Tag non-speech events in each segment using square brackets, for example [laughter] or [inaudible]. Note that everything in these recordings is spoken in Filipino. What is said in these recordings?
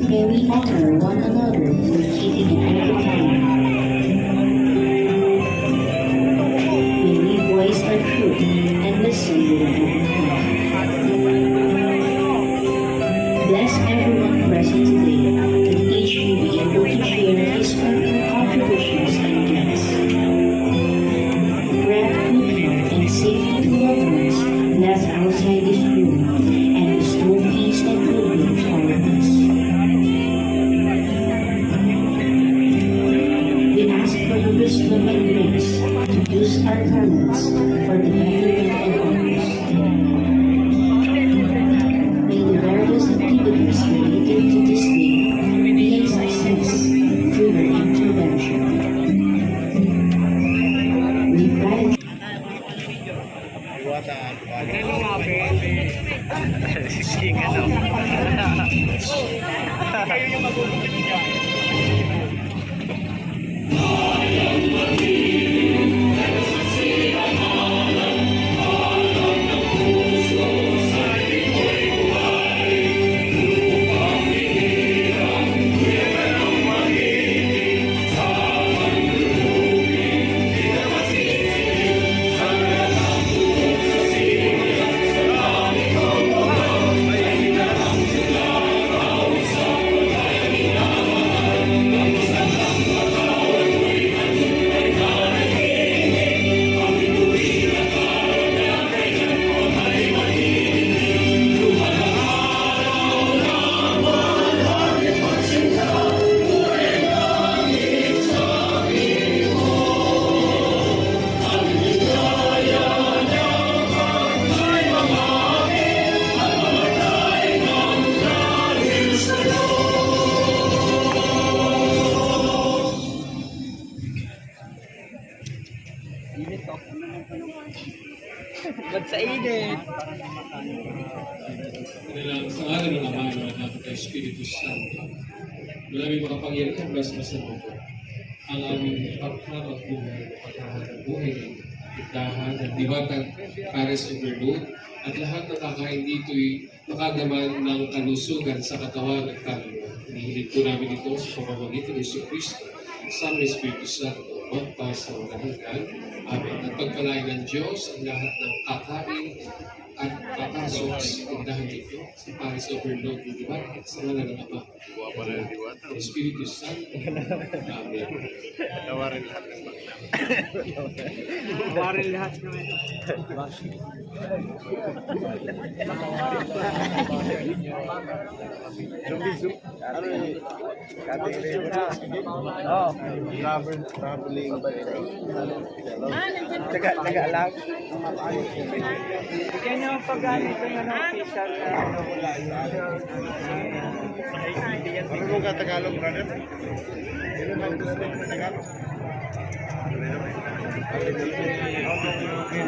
May we honor one another keeping mind. May we voice our truth and listen use our talents for the betterment of others. May the various activities related to this day be a success through your intervention. We pray Ba't sa init? Kailangan sa araw ng Ama ng Anak at Espiritu Santo. Maraming makapangyarihan mas mas na ito. Ang aming pagharap buhay, paghahanap buhay ng tindahan at diwatang Paris Overload at lahat ng kakain dito'y makagaman ng kalusugan sa katawan at kaluluwa. Hinihilig po namin ito sa pamamagitan ni Yesu Cristo sa Espiritu Santo magpa sa mga hanggan. Amen. At pagpalain ng Diyos ang lahat ng kakain at papasok sa tindahan nito sa Paris Overload ni Diwata sa ngalan ng Ama. ng Espiritu Santo. Amen. Waril lahat naman. Oh. Travel, traveling. Taga, taga lang. Niyo ang paggamit ng ano, official na ano wala Marunong ka Tagalog, brother? Ano mo sa Tagalog?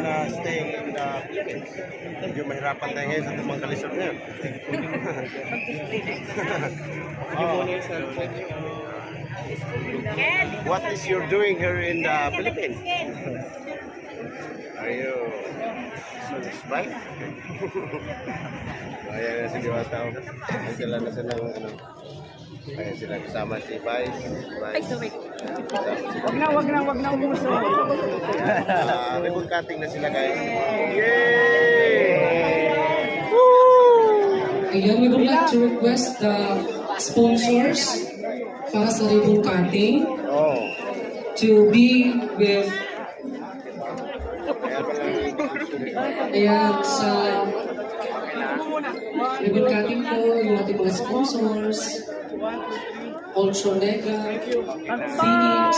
Uh, staying in the Philippines? Medyo mahirapan tayo ngayon sa tumang kalisod ngayon. oh. [laughs] What is you doing here in the Philippines? Are you spy? [laughs] Ayan na si Diwata. Ay, sila na sila ng ano. Ayan sila kasama si Vice. Sorry. Wag na, wag na, wag na umuso. Uh, ribbon cutting na sila guys. Yay! Again, we would like to request the sponsors para sa ribbon cutting Oh. to be with ayan sa ribbon cutting po yung ating mga sponsors Polsonega, Phoenix.